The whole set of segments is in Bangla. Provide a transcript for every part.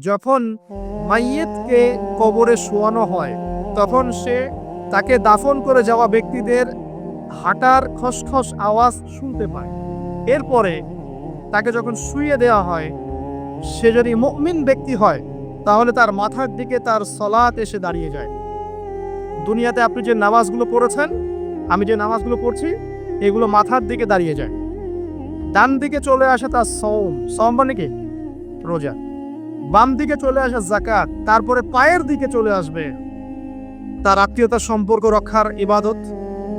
যখন মাইয়েতকে কবরে শোয়ানো হয়, তখন সে তাকে দাফন করে যাওয়া ব্যক্তিদের হাঁটার খসখস আওয়াজ শুনতে পায়। এরপরে তাকে যখন শুইয়ে দেওয়া হয়, সে যদি মুমিন ব্যক্তি হয়, তাহলে তার মাথার দিকে তার সলাত এসে দাঁড়িয়ে যায়। দুনিয়াতে আপনি যে নামাজগুলো পড়েছেন, আমি যে নামাজগুলো পড়ছি, এগুলো মাথার দিকে দাঁড়িয়ে যায়। ডান দিকে চলে আসে তার সৌম সৌম মানে কি? রোজা। বাম দিকে চলে আসে জাকাত তারপরে পায়ের দিকে চলে আসবে। তার আত্মীয়তার সম্পর্ক রক্ষার ইবাদত,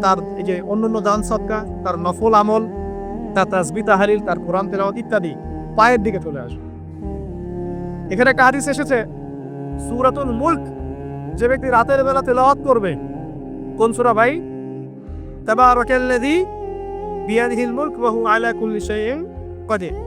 তার এই যে অন্যান্য দান সৎকা তার নফল আমল, তার তাসবি তাহারিল তার কোরআন তেলাওয়াত ইত্যাদি পায়ের দিকে চলে আসবে। এখানে একটা হাদিস এসেছে, সুরাতুল মুল্ক, যে ব্যক্তি রাতের বেলা তেলাওয়াত করবে, কোন সূরা ভাই? তাবারাকাল্লাযী বিয়াদিহিল মুলক ওয়া হুয়া আলা কুল্লি শাইইন কাদির।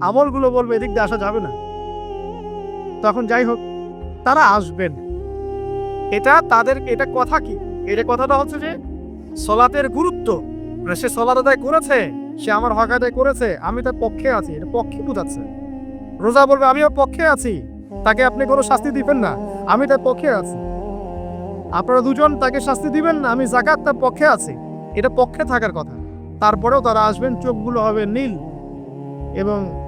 আমলগুলো বলবে, এদিক দিয়ে আসা যাবে না। তখন যাই হোক, তারা আসবেন। এটা তাদের, এটা কথা কি? এটা কথাটা হচ্ছে যে, সলাতের গুরুত্ব। মানে সে সলাত আদায় করেছে, সে আমার হক আদায় করেছে, আমি তার পক্ষে আছি। এটা পক্ষে বোঝাচ্ছে। রোজা বলবে আমি ওর পক্ষে আছি। তাকে আপনি কোনো শাস্তি দিবেন না, আমি তার পক্ষে আছি। আপনারা দুজন তাকে শাস্তি দিবেন না, আমি জাকাত তার পক্ষে আছি। এটা পক্ষে থাকার কথা। তারপরেও তারা আসবেন, চোখগুলো হবে নীল এবং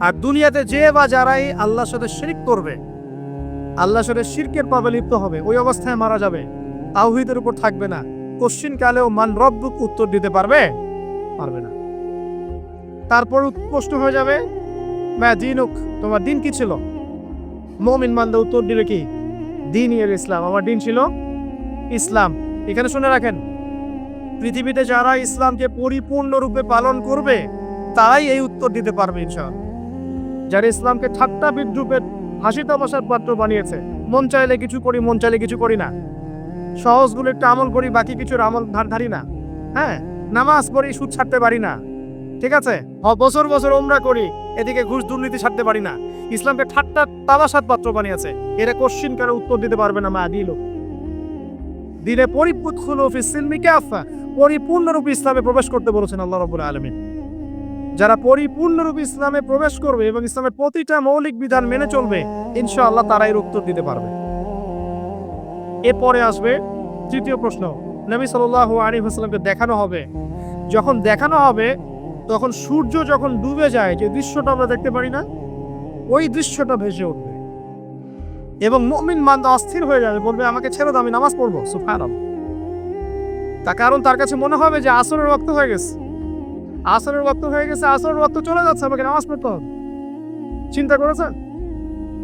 আর দুনিয়াতে যে বা যারাই আল্লাহর সাথে শিরিক করবে, আল্লাহর সাথে শিরকের পাবে লিপ্ত হবে, ওই অবস্থায় মারা যাবে। তাওহিদের উপর থাকবে না। কোশ্চিন কালেও মান রব্বুক উত্তর দিতে পারবে? পারবে না। তারপর প্রশ্ন হয়ে যাবে ম্যা দিনুক, তোমার দিন কি ছিল? মমিন মান্দা উত্তর দিবে কি? দিন এর ইসলাম। আমার দিন ছিল ইসলাম। এখানে শুনে রাখেন, পৃথিবীতে যারা ইসলামকে পরিপূর্ণরূপে পালন করবে, তারাই এই উত্তর দিতে পারবে, ইনশাআল্লাহ। যারা ইসলামকে ঠাট্টা বিদ্রুপের হাসি তামাশার পাত্র বানিয়েছে। মন চাইলে কিছু করি, মন চাইলে কিছু করি না। সহজগুলো একটু আমল করি, বাকি কিছুর আমল ধার ধারি না। হ্যাঁ নামাজ পড়ি, সুদ ছাড়তে পারি না। ঠিক আছে? বছর বছর ওমরা করি, এদিকে ঘুষ দুর্নীতি ছাড়তে পারি না। ইসলামকে ঠাট্টা তামাশার পাত্র বানিয়েছে। এরা কোশ্চিন কারে উত্তর দিতে পারবে না মা দিল। দিনে পরিপূর্ণ পরিপূর্ণরূপে ইসলামে প্রবেশ করতে বলেছেন আল্লাহ রবুল আলমিন। যারা পরিপূর্ণরূপে ইসলামে প্রবেশ করবে এবং ইসলামের প্রতিটা মৌলিক বিধান মেনে চলবে, ইনশাআল্লাহ তারা এর উত্তর দিতে পারবে। এরপরে আসবে তৃতীয় প্রশ্ন। নবী সাল্লাল্লাহু আলী হাসলামকে দেখানো হবে। যখন দেখানো হবে, তখন সূর্য যখন ডুবে যায়, যে দৃশ্যটা আমরা দেখতে পারি না, ওই দৃশ্যটা ভেসে উঠবে। এবং মুমিন মান্দা অস্থির হয়ে যাবে, বলবে, আমাকে ছেড়ে দাও, আমি নামাজ পড়ব। সুফান তা কারণ তার কাছে মনে হবে যে আসরের রক্ত হয়ে গেছে। আসরের রক্ত হয়ে গেছে, আসরের রক্ত চলে যাচ্ছে, আমাকে নামাজ পড়তে হবে। চিন্তা করেছেন?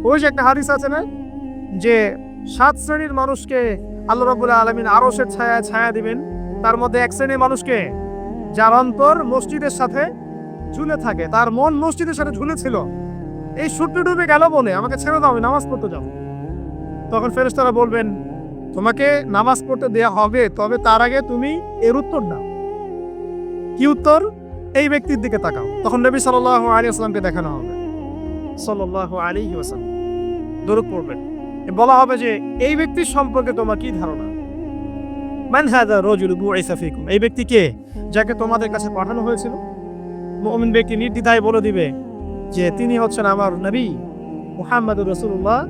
ওই যে একটা হাদিস আছে না, যে সাত শ্রেণির মানুষকে আল্লাহ রাবুল্লাহ আলমিন আরসের ছায়া ছায়া দিবেন। তার মধ্যে এক শ্রেণির মানুষকে যার অন্তর মসজিদের সাথে ঝুলে থাকে, তার মন মসজিদের সাথে ঝুলেছিল। এই সূর্য ডুবে গেল বলে, আমাকে ছেড়ে দাও, আমি নামাজ পড়তে যাও তখন ফেরেশতারা বলবেন, তোমাকে নামাজ পড়তে দেয়া হবে, তবে তার আগে তুমি এর উত্তর দাও। কি উত্তর? এই ব্যক্তির দিকে তাকাও। তখন নবী সাল্লাহ আলী আসলামকে দেখানো হবে। সাল্লাহ আলী ওসালাম দরুদ পড়বেন। বলা হবে যে, এই ব্যক্তির সম্পর্কে তোমার কি ধারণা? মান হাদা রজুল বুইসা ফিকুম। এই ব্যক্তি কে? যাকে তোমাদের কাছে পাঠানো হয়েছিল। মুমিন ব্যক্তি নির্দ্বিধায় বলে দিবে যে, তিনি হচ্ছেন আমার নবী মুহাম্মদ রসুল্লাহ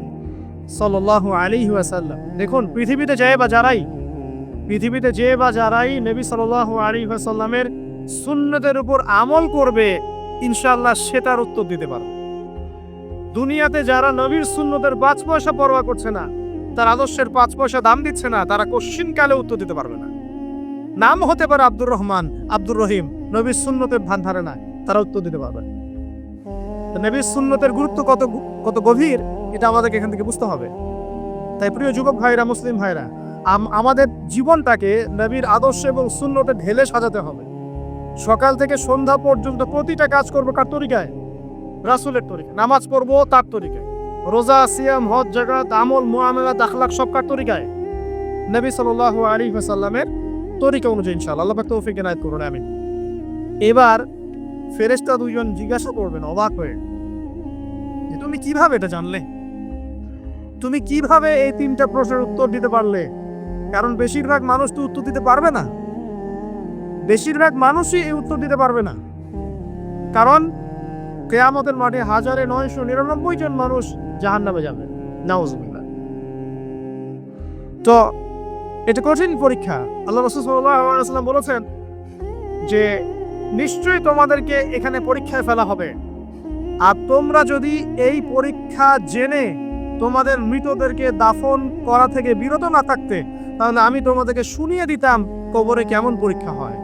সাল্লাল্লাহু আলাইহি ওয়াসাল্লাম। দেখুন, পৃথিবীতে যে বা যারাই, পৃথিবীতে যে বা যারাই নবী সাল্লাল্লাহু আলাইহি ওয়াসাল্লামের সুন্নতের উপর আমল করবে, ইনশাআল্লাহ সে তার উত্তর দিতে পারবে। দুনিয়াতে যারা নবীর সুন্নতের পাঁচ পয়সা পরোয়া করছে না, তার আদর্শের পাঁচ পয়সা দাম দিচ্ছে না, তারা কোশ্চিন কালে উত্তর দিতে পারবে না। নাম হতে পারে আব্দুর রহমান, আব্দুর রহিম, নবীর সুন্নতের ভান ধারে না তারা উত্তর দিতে পারবে নবীর সুন্নতের গুরুত্ব কত কত গভীর, এটা আমাদেরকে এখান থেকে বুঝতে হবে। তাই প্রিয় যুবক ভাইরা, মুসলিম ভাইরা, আম- আমাদের জীবনটাকে নবীর আদর্শ এবং শূন্যতে ঢেলে সাজাতে হবে। সকাল থেকে সন্ধ্যা পর্যন্ত প্রতিটা কাজ করব কার তরিকায়? রাসুলের তরিকা নামাজ পড়ব তার তরিকায়। রোজা, সিয়াম, হজ জাগাত আমল মোয়ামেলা আখলাক সব কার তরিকায়? নবী সাল্লাল্লাহু আলাইহি ওয়াসাল্লামের তরিকা অনুযায়ী ইনশাআল্লাহ। আল্লাহ তৌফিক এনায়েত করুন আমি এবার ফেরেশতা দুইজন জিজ্ঞাসা করবেন, অবাক হয়ে, যে তুমি কীভাবে এটা জানলে? তুমি কীভাবে এই তিনটা প্রশ্নের উত্তর দিতে পারলে? কারণ বেশিরভাগ মানুষ তো উত্তর দিতে পারবে না। বেশিরভাগ মানুষই এই উত্তর দিতে পারবে না। কারণ কেয়ামতের মাঠে হাজারে নয়শো নিরানব্বই জন মানুষ জাহান নামে যাবে। নাউজুবিল্লাহ। তো এটা কঠিন পরীক্ষা। আল্লাহ রসুল সাল্লাম বলেছেন যে, নিশ্চয়ই তোমাদেরকে এখানে পরীক্ষায় ফেলা হবে। আর তোমরা যদি এই পরীক্ষা জেনে তোমাদের মৃতদেরকে দাফন করা থেকে বিরত না থাকতে, তাহলে আমি তোমাদেরকে শুনিয়ে দিতাম কবরে কেমন পরীক্ষা হয়।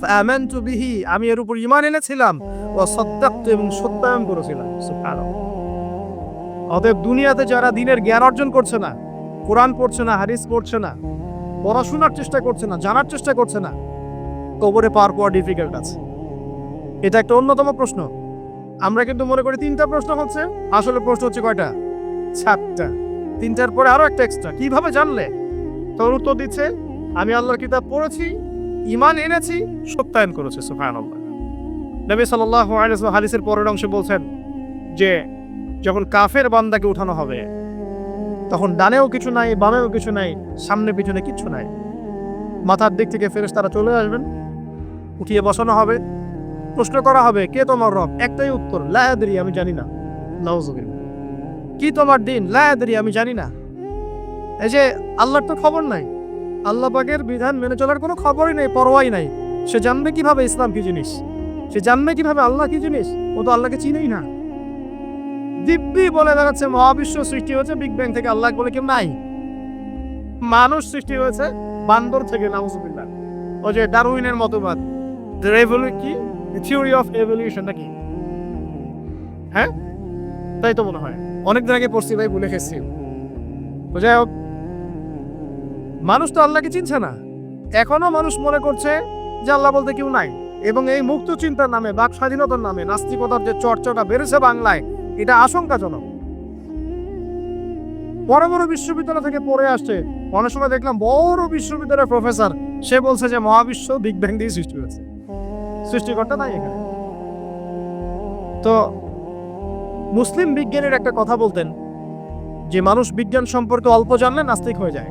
ফাআমানতু বিহি, আমি এর উপর ঈমান এনেছিলাম ও সদ্দাক্তু এবং সত্যায়ন করেছিলাম, সুবহানাল্লাহ। অতএব দুনিয়াতে যারা দিনের জ্ঞান অর্জন করছে না, কোরআন পড়ছে না, হাদিস পড়ছে না, পড়াশোনার চেষ্টা করছে না, জানার চেষ্টা করছে না, কবরে পার পাওয়া ডিফিকাল্ট আছে। এটা একটা অন্যতম প্রশ্ন। আমরা কিন্তু মনে করি তিনটা প্রশ্ন হচ্ছে, আসলে প্রশ্ন হচ্ছে কয়টা? সাতটা তিনটার পরে আরও একটা এক্সট্রা কীভাবে জানলে? তোর উত্তর দিচ্ছে, আমি আল্লাহর কিতাব পড়েছি ইমান এনেছি, সত্যায়ন করেছে, সুবহানাল্লাহ। নবী সাল্লাল্লাহু আলাইহি ওয়াসাল্লাম হাদিসের পরের অংশে বলছেন যে, যখন কাফের বান্দাকে উঠানো হবে, তখন ডানেও কিছু নাই, বামেও কিছু নাই, সামনে পিছনে কিচ্ছু নাই। মাথার দিক থেকে ফেরেস তারা চলে আসবেন, উঠিয়ে বসানো হবে, প্রশ্ন করা হবে, কে তোমার রব? একটাই উত্তর লায়াদরি আমি জানি না। নাউজুবিল্লাহ কি তোমার দিন? লায়াদরি আমি জানি না। এই যে, আল্লাহর তো খবর নাই। আল্লাহ পাকের বিধান মেনে চলার কোনো খবরই নেই, পরোয়াই নাই। সে জানবে কীভাবে ইসলাম কি জিনিস? সে জানবে কীভাবে আল্লাহ কি জিনিস? ও তো আল্লাহকে চিনেই না। দিব্যি বলে দেখাচ্ছে মহাবিশ্ব সৃষ্টি হয়েছে বিগ ব্যাং থেকে আল্লাহ বলে কেউ নাই। মানুষ সৃষ্টি হয়েছে, বান্দর থেকে, নাউজুবিল্লাহ। ও যে ডারউইনের মতবাদ। কি? থিওরি অফ এভলিউশন নাকি? হ্যাঁ? তাই তো মনে হয়। অনেকদিন আগে পড়ছি ভাই, ভুলে খেয়েছি তো যাই হোক মানুষ তো আল্লাহকে চিনছে না। এখনও মানুষ মনে করছে যে আল্লাহ বলতে কেউ নাই। এবং এই মুক্ত চিন্তার নামে, বাক স্বাধীনতার নামে, নাস্তিকতার যে চর্চাটা বেড়েছে বাংলায়, এটা আশঙ্কাজনক। বড় বড় বিশ্ববিদ্যালয় থেকে পড়ে আসছে, অনেক সময় দেখলাম বড় বিশ্ববিদ্যালয়ের প্রফেসর, সে বলছে যে মহাবিশ্ব বিগ ব্যাং দিয়ে সৃষ্টি হয়েছে। সৃষ্টিকর্তা নাই এখানে। তো মুসলিম বিজ্ঞানীর একটা কথা বলতেন, যে মানুষ বিজ্ঞান সম্পর্কে অল্প জানলে নাস্তিক হয়ে যায়।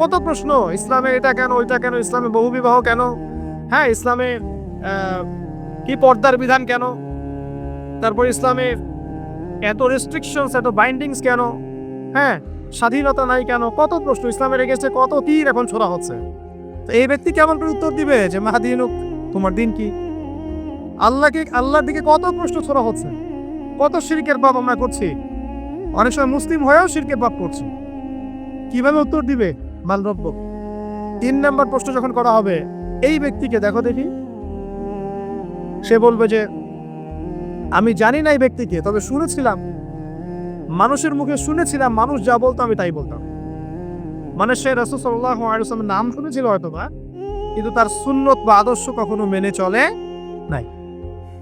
কত প্রশ্ন, ইসলামে এটা কেন, ওইটা কেন, ইসলামে বহু বিবাহ কেন? হ্যাঁ ইসলামে কি পর্দার বিধান কেন? তারপর ইসলামের এত রেস্ট্রিকশনস এত বাইন্ডিংস কেন? হ্যাঁ স্বাধীনতা নাই কেন? কত প্রশ্ন, ইসলামের এগেছে কত তীর এখন ছোড়া হচ্ছে? তো এই ব্যক্তি কেমন করে উত্তর দিবে যে মাহাদিনুক তোমার দিন কি? আল্লাহকে, আল্লাহর দিকে কত প্রশ্ন ছোড়া হচ্ছে? কত শিরকের পাপ আমরা করছি? অনেক সময় মুসলিম হয়েও শিরকের পাপ করছি। কীভাবে উত্তর দিবে? মালরব্য তিন নম্বর প্রশ্ন যখন করা হবে, এই ব্যক্তিকে দেখো দেখি। সে বলবে যে, আমি জানি না এই ব্যক্তিকে, তবে শুনেছিলাম। মানুষের মুখে শুনেছিলাম, মানুষ যা বলতো আমি তাই বলতাম। মানে সে রসুল সাল্লাহ নাম শুনেছিল হয়তো বা কিন্তু তার সুন্নত বা আদর্শ কখনো মেনে চলে নাই।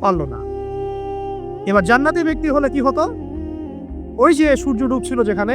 পারল না। এবার জান্নাতি ব্যক্তি হলে কি হতো? ওই যে সূর্য ডুবছিল যেখানে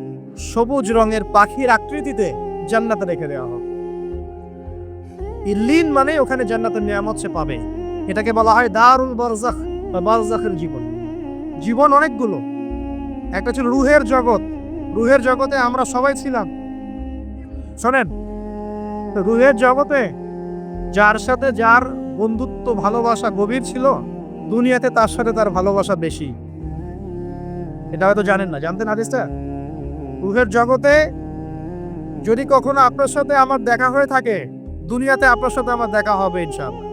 সবুজ রঙের পাখির আকৃতিতে জান্নাতে রেখে দেওয়া হবে ইল্লিন মানে ওখানে জান্নাতের নিয়ামত সে পাবে। এটাকে বলা হয় দারুল বারজাখ বা বারজাখের জীবন। জীবন অনেকগুলো। একটা ছিল রুহের জগৎ। রুহের জগতে আমরা সবাই ছিলাম। শোনেন, রুহের জগতে যার সাথে যার বন্ধুত্ব, ভালোবাসা গভীর ছিল, দুনিয়াতে তার সাথে তার ভালোবাসা বেশি। এটা হয়তো জানেন না। জানতেন হাদিসটা? রুহের জগতে যদি কখনো আপনার সাথে আমার দেখা হয়ে থাকে, দুনিয়াতে আপনার সাথে আমার দেখা হবে, ইনশাআল্লাহ।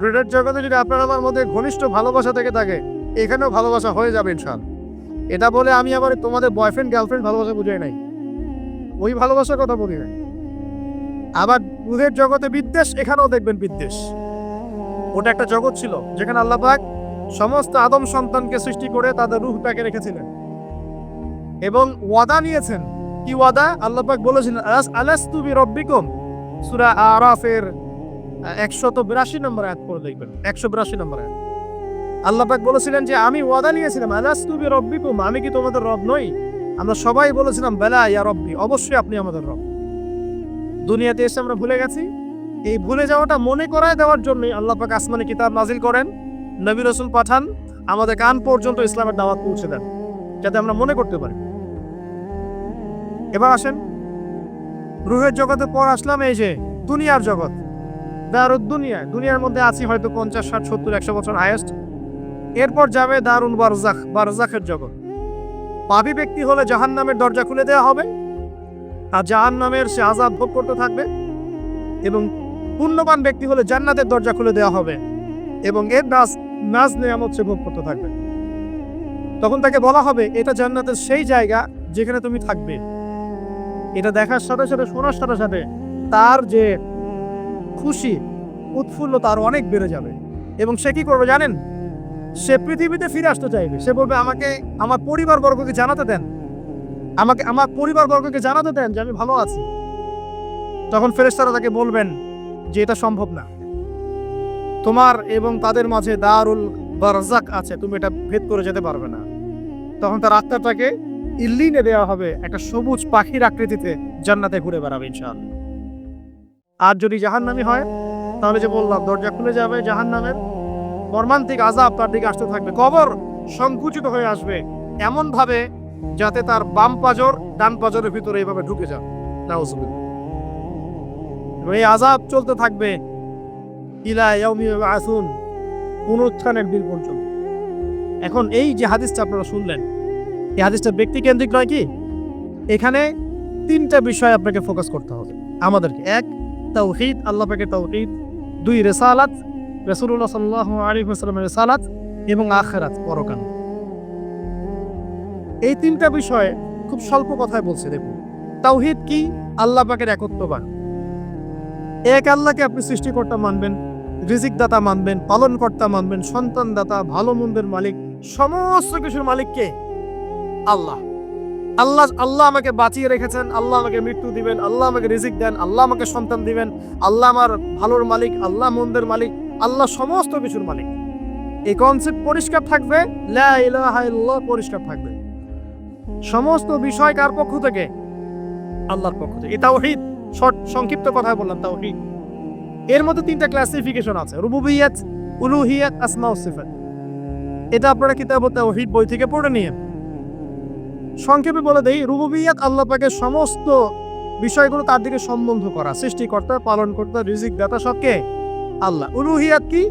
রুহের জগতে যদি আপনার আমার মধ্যে ঘনিষ্ঠ ভালোবাসা থেকে থাকে, এখানেও ভালোবাসা হয়ে যাবে, ইনশাআল্লাহ। এটা বলে আমি আবার তোমাদের বয়ফ্রেন্ড গার্লফ্রেন্ড ভালোবাসা বুঝাই নাই। ওই ভালোবাসার কথা বলি নাই। আবার রুহের জগতে বিদ্বেষ, এখানেও দেখবেন বিদ্বেষ। ওটা একটা জগৎ ছিল, যেখানে আল্লাহ পাক সমস্ত আদম সন্তানকে সৃষ্টি করে তাদের রুহটাকে রেখেছিলেন। এবং ওয়াদা নিয়েছেন। কি ওয়াদা? আল্লাহ পাক বলেছেন, আলাস আলাস্তু বি রব্বিকুম সূরা আরাফের একশত বিরাশি নম্বর আয়াত পড়ে দেখবেন। একশো বিরাশি নম্বর আয়াত। আল্লাহ পাক বলেছিলেন যে, আমি ওয়াদা নিয়েছিলাম, আলাস্তু বি রব্বিকুম আমি কি তোমাদের রব নই? আমরা সবাই বলেছিলাম, বেলা ইয়া রব্বি, অবশ্যই আপনি আমাদের রব। দুনিয়াতে এসে আমরা ভুলে গেছি। এই ভুলে যাওয়াটা মনে করায় দেওয়ার জন্যই আল্লাহ পাক আসমানে কিতাব নাজিল করেন, নবী রসুল পাঠান, আমাদের কান পর্যন্ত ইসলামের দাওয়াত পৌঁছে দেন, যাতে আমরা মনে করতে পারি। এবার আসেন। রুহের জগতে পর আসলাম এই যে, দুনিয়ার জগৎ। দারুদ দুনিয়া দুনিয়ার মধ্যে আছি হয়তো পঞ্চাশ, ষাট, সত্তর, একশো বছর হায়েস্ট। এরপর যাবে দারুণ বারজাখ, বারজাখের জগৎ। পাপী ব্যক্তি হলে জাহান নামের দরজা খুলে দেওয়া হবে। আর জাহান নামের সে আজাদ ভোগ করতে থাকবে। এবং পুণ্যবান ব্যক্তি হলে জান্নাতের দরজা খুলে দেওয়া হবে। এবং এর নাজ নাজ নেয়ামত সে ভোগ করতে থাকবে। তখন তাকে বলা হবে, এটা জান্নাতের সেই জায়গা যেখানে তুমি থাকবে। এটা দেখার সাথে সাথে, শোনার সাথে সাথে তার যে খুশি উৎফুল্ল তার অনেক বেড়ে যাবে। এবং সে কি করবে জানেন? সে পৃথিবীতে ফিরে আসতে চাইবে। সে বলবে, আমাকে আমার পরিবার বর্গকে জানাতে দেন। আমাকে, আমার পরিবার বর্গকে জানাতে দেন যে আমি ভালো আছি। তখন ফেরেশতারা তাকে বলবেন যে, এটা সম্ভব না। তোমার এবং তাদের মাঝে দারুল বারজাক আছে, তুমি এটা ভেদ করে যেতে পারবে না। তখন তার আত্মাটাকে ইল্লিনে দেওয়া হবে একটা সবুজ পাখির আকৃতিতে জান্নাতে ঘুরে বেড়াবে ইনশাআল্লাহ। আর যদি জাহান্নামি হয়, তাহলে যে বললাম, দরজা খুলে যাবে জাহান্নামের। মর্মান্তিক আজাব তার দিকে আসতে থাকবে। কবর সংকুচিত হয়ে আসবে এমন ভাবে যাতে তার বাম পাজর ডান পাজরের ভিতরে এইভাবে ঢুকে যায় এই আজাব চলতে থাকবে আসুন পুনরুত্থানের দিন পর্যন্ত এখন এই যে হাদিসটা আপনারা শুনলেন এই হাদিসটা ব্যক্তিকেন্দ্রিক নয় কি? এখানে তিনটা বিষয় আপনাকে ফোকাস করতে হবে। আমাদেরকে এক, তাওহীদ, আল্লাহ পাকের তাওহীদ। দুই, রেসালাত, রাসূলুল্লাহ সাল্লাল্লাহু আলাইহি ওয়াসাল্লামের রেসালাত এবং আখিরাত, পরকাল। এই তিনটা বিষয়ে খুব স্বল্প কথায় বলছে, দেখুন। তাওহিদ কি? আল্লাহ পাকের একত্ববাদ। এক, আল্লাহকে আপনি সৃষ্টিকর্তা মানবেন রিজিক দাতা মানবেন পালন কর্তা মানবেন সন্তান দাতা ভালো মন্দের মালিক, সমস্ত কিছুর মালিক কে? আল্লাহ। আল্লাহ আল্লাহ আমাকে বাঁচিয়ে রেখেছেন, আল্লাহ আমাকে মৃত্যু দিবেন, আল্লাহ আমাকে রিজিক দেন, আল্লাহ আমাকে সন্তান দিবেন, আল্লাহ আমার ভালোর মালিক, আল্লাহ মন্দের মালিক, আল্লাহ সমস্ত কিছুর মালিক। এই কনসেপ্ট পরিষ্কার থাকবে? পরিষ্কার থাকবে। সমস্ত বিষয় কার পক্ষ থেকে? আল্লাহর পক্ষ থেকে। এই তাওহীদ, শর্ট, সংক্ষিপ্ত কথা বললাম, তাওহীদ। এর মধ্যে তিনটা ক্লাসিফিকেশন আছে, রুবুবিয়াত, উলুহিয়াত আসমা সিফাত। এটা আপনারা কিতাব তাওহীদ বই থেকে পড়ে নিয়ে সংক্ষেপে বলে দেই, রুবুবিয়াত আল্লাহ পাকের সমস্ত বিষয়গুলো তার দিকে সম্বন্ধ করা, সৃষ্টিকর্তা, পালনকর্তা রিজিক দাতা সবকে আল্লাহ। উলুহিয়াত কি?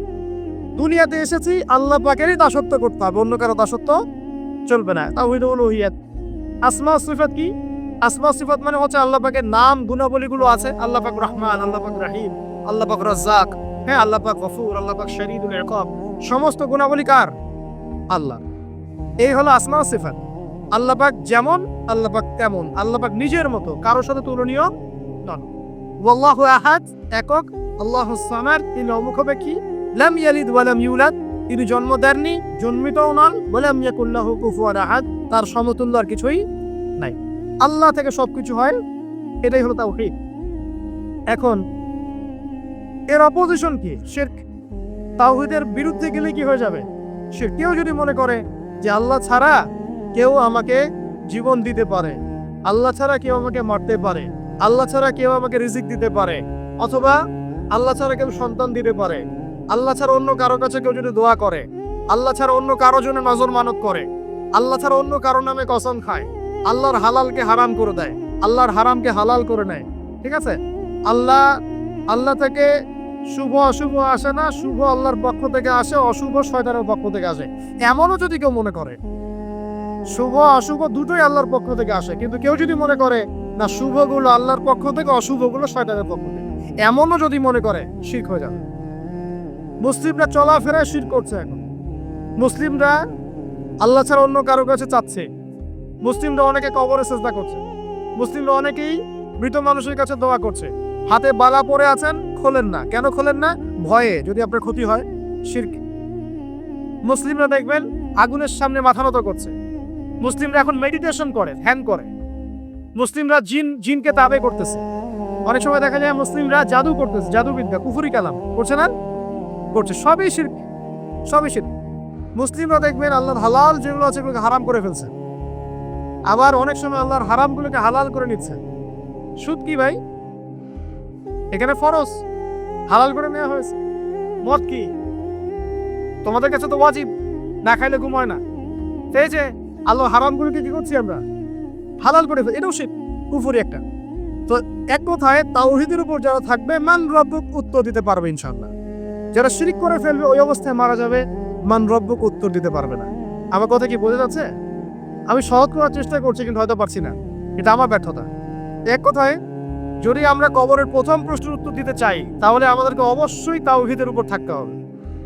দুনিয়াতে এসেছি, আল্লাহ পাকেরই দাসত্ব করতে হবে, অন্য কারও দাসত্ব চলবে না। তাওহীদ উলুহিয়াত। আসমা সিফাত কি? আসমা সিফাত মানে হচ্ছে আল্লাহ পাকের নাম, গুণাবলীগুলো আছে, আল্লাহ পাক রহমান, আল্লাহ পাক রাহিম, আল্লাহ পাক রাজ্জাক হ্যাঁ আল্লাহ পাক গফুর, আল্লাহ পাক শরীদুল ইকাব সমস্ত গুণাবলী কার? আল্লাহ এই হলো আসমা সিফাত। আল্লাহ পাক যেমন আল্লাহ পাক তেমন। আল্লাহ পাক নিজের মতো কারোর সাথে তুলনীয় নন। ওয়াল্লাহু আহাদ, একক, আল্লাহু সামাদ, তিনি অমুখপেক্ষী। লাম ইয়ালিদ ওয়া লাম ইউলাদ, তিনি জন্ম দেননি, জন্মিতও নন। ওয়ালাম ইয়াকুল্লাহু কুফুয়ান আহাদ, তার সমতুল্য আর কিছুই নাই। আল্লাহ থেকে সবকিছু হয়, এটাই হলো তাওহীদ। এখন, এর অপোজিশন কি? শিরক। তাওহীদের বিরুদ্ধে গেলে কি হয়ে যাবে? সে কেউ যদি মনে করে যে আল্লাহ ছাড়া কেউ আমাকে জীবন দিতে পারে। আল্লাহ ছাড়া কেউ আমাকে মারতে পারে। আল্লাহ ছাড়া কেউ আমাকে রিজিক দিতে পারে। অথবা আল্লাহ ছাড়া কেউ সন্তান দিতে পারে। আল্লাহ ছাড়া অন্য কারও কাছে কেউ যদি দোয়া করে, আল্লাহ ছাড়া অন্য কারও জন্য নজর মানত করে, আল্লাহ ছাড়া অন্য কারও নামে কসম খায়, আল্লাহর হালালকে হারাম করে দেয়, আল্লাহর হারামকে হালাল করে নেয়। ঠিক আছে? আল্লাহ আল্লাহ থেকে শুভ অশুভ আসে না, শুভ আল্লাহর পক্ষ থেকে আসে, অশুভ শয়তানের পক্ষ থেকে আসে। এমনও যদি কেউ মনে করে শুভ, অশুভ দুটোই আল্লাহর পক্ষ থেকে আসে। কিন্তু কেউ যদি মনে করে, না, শুভগুলো আল্লাহর পক্ষ থেকে, অশুভগুলো শয়তানের পক্ষ থেকে। এমনও যদি মনে করে, শির্ক হয়ে যাবে। মুসলিমরা চলাফেরায় শির করছে এখন। মুসলিমরা আল্লাহ ছাড়া অন্য কারও কাছে চাচ্ছে। মুসলিমরা অনেকে কবরে চেষ্টা করছে। মুসলিমরা অনেকেই মৃত মানুষের কাছে দোয়া করছে। হাতে বালা পরে আছেন, খোলেন না। কেন খোলেন না? ভয়ে, যদি আপনার ক্ষতি হয়, শির্ক। মুসলিমরা দেখবেন, আগুনের সামনে মাথা নত করছে। মুসলিমরা এখন মেডিটেশন করে, ধ্যান করে। মুসলিমরা জিন, জিনকে তাবে করতেছে। অনেক সময় দেখা যায় মুসলিমরা জাদু করতেছে, জাদুবিদ্যা, কুফুরি কালাম। করছে না? করছে। সবই শিল্প সবই শিল্প মুসলিমরা দেখবেন আল্লাহর হালাল যেগুলো আছে এগুলোকে হারাম করে ফেলছে। আবার অনেক সময় আল্লাহর হারামগুলোকে হালাল করে নিচ্ছে। সুদ কি ভাই? এখানে ফরজ। হালাল করে নেওয়া হয়েছে। মদ কি? তোমাদের কাছে তো ওয়াজিব। না খাইলে ঘুম হয় না। সেই যে আল্লাহ হারামগুলোকে কি করছি আমরা? হালাল করে এটাও শিখ কুফুরি একটা। তো এক কথায় তাওহিদের উপর যারা থাকবে, মান রব্বক উত্তর দিতে পারবে ইনশাল্লাহ যারা শিরিক করে ফেলবে, ওই অবস্থায় মারা যাবে, মান রব্বক উত্তর দিতে পারবে না। আমার কথা কি বোঝা যাচ্ছে? আমি সহজ করার চেষ্টা করছি, কিন্তু হয়তো পারছি না। এটা আমার ব্যর্থতা। এক কথায়, যদি আমরা কবরের প্রথম প্রশ্নের উত্তর দিতে চাই, তাহলে আমাদেরকে অবশ্যই তাওহিদের উপর থাকতে হবে।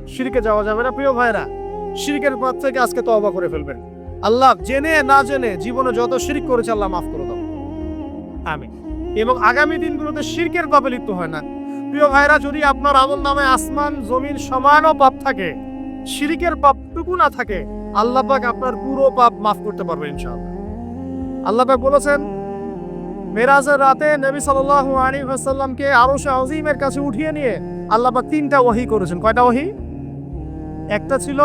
শিরিকে যাওয়া যাবে না, প্রিয় ভাইরা শিরিকের পথ থেকে আজকে তওবা করে ফেলবেন। আল্লাহ জেনে না জেনে জীবনে যত শিরিক করেছে, আল্লাহ মাফ করে দাও। আমি এবং আগামী দিনগুলোতে শিরকের পাপে লিপ্ত হয় না। প্রিয় ভাইরা, যদি আপনার আমল নামে আসমান, জমিন সমানও পাপ থাকে, শিরিকের পাপটুকু না থাকে, আল্লাহ পাক আপনার পুরো পাপ মাফ করতে পারবে ইনশাআল্লাহ। আল্লাহ পাক বলেছেন, মেরাজের রাতে নবী সাল্লাল্লাহু আলাইহি ওয়াসাল্লামকে আরশে আজিমের কাছে উঠিয়ে নিয়ে আল্লাহ পাক তিনটা ওহী করেছেন। কয়টা ওহী একটা ছিল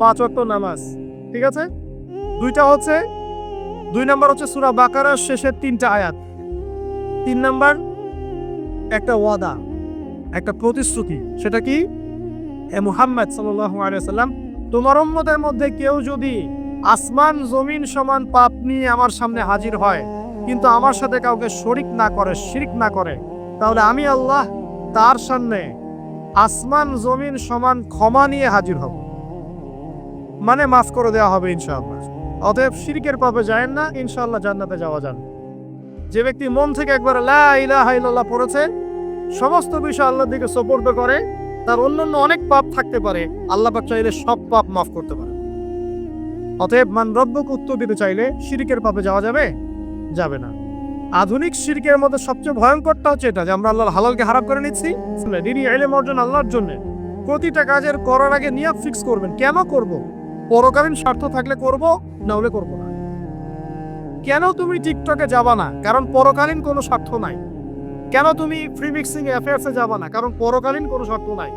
পাঁচ ওয়াক্ত নামাজ। ঠিক আছে? দুইটা হচ্ছে, দুই নাম্বার হচ্ছে সূরা বাকারার শেষের তিনটা আয়াত। তিন নাম্বার, একটা ওয়াদা, একটা প্রতিশ্রুতি। সেটা কি? এ মুহাম্মদ সাল্লাম তোমার উম্মতের মধ্যে কেউ যদি আসমান, জমিন সমান পাপ নিয়ে আমার সামনে হাজির হয়, কিন্তু আমার সাথে কাউকে শরিক না করে, শিরিক না করে, তাহলে আমি আল্লাহ তার সামনে আসমান, জমিন সমান ক্ষমা নিয়ে হাজির হব। মানে মাফ করে দেওয়া হবে ইনশাআল্লাহ। অতএব শিরকের পাপে যায় না, ইনশাআল্লাহ জান্নাতে যাওয়া যান যে ব্যক্তি মন থেকে একবার লা ইলাহা ইল্লাল্লাহ পড়েছে, সমস্ত বিষয় আল্লাহর দিকে সোপর্দ করে, তার অন্যান্য অনেক পাপ থাকতে পারে, আল্লাহ পাক চাইলে সব পাপ মাফ করতে পারে। অতএব মান রব্বকে উত্তর দিতে চাইলে শিরিকের পাপে যাওয়া যাবে? যাবে না। আধুনিক শিরকের মধ্যে সবচেয়ে ভয়ঙ্করটা হচ্ছে এটা, যে আমরা আল্লাহর হালালকে হারাম করে নিচ্ছি। দিনই এলেম অর্জন আল্লাহর জন্য। প্রতিটা কাজের করার আগে নিয়ত ফিক্স করবেন। কেন করব? পরকালীন স্বার্থ থাকলে করব, না হলে করব না। কেন তুমি টিকটকে যাবা না? কারণ পরকালীন কোনো স্বার্থ নাই। কেন তুমি ফ্রি মিক্সিং অ্যাফেয়ার্সে যাবা না? কারণ পরকালীন কোনো স্বার্থ নাই।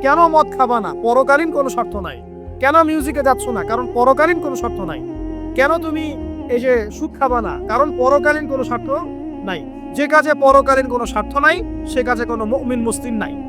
কেন মদ খাবা না? পরকালীন কোনো স্বার্থ নাই। কেন মিউজিকে যাচ্ছ না? কারণ পরকালীন কোনো স্বার্থ নাই। কেন তুমি এই যে সুদ খাবা না? কারণ পরকালীন কোনো স্বার্থ নাই। যে কাজে পরকালীন কোনো স্বার্থ নাই, সে কাজে কোনো মুমিন মুসলিম নাই।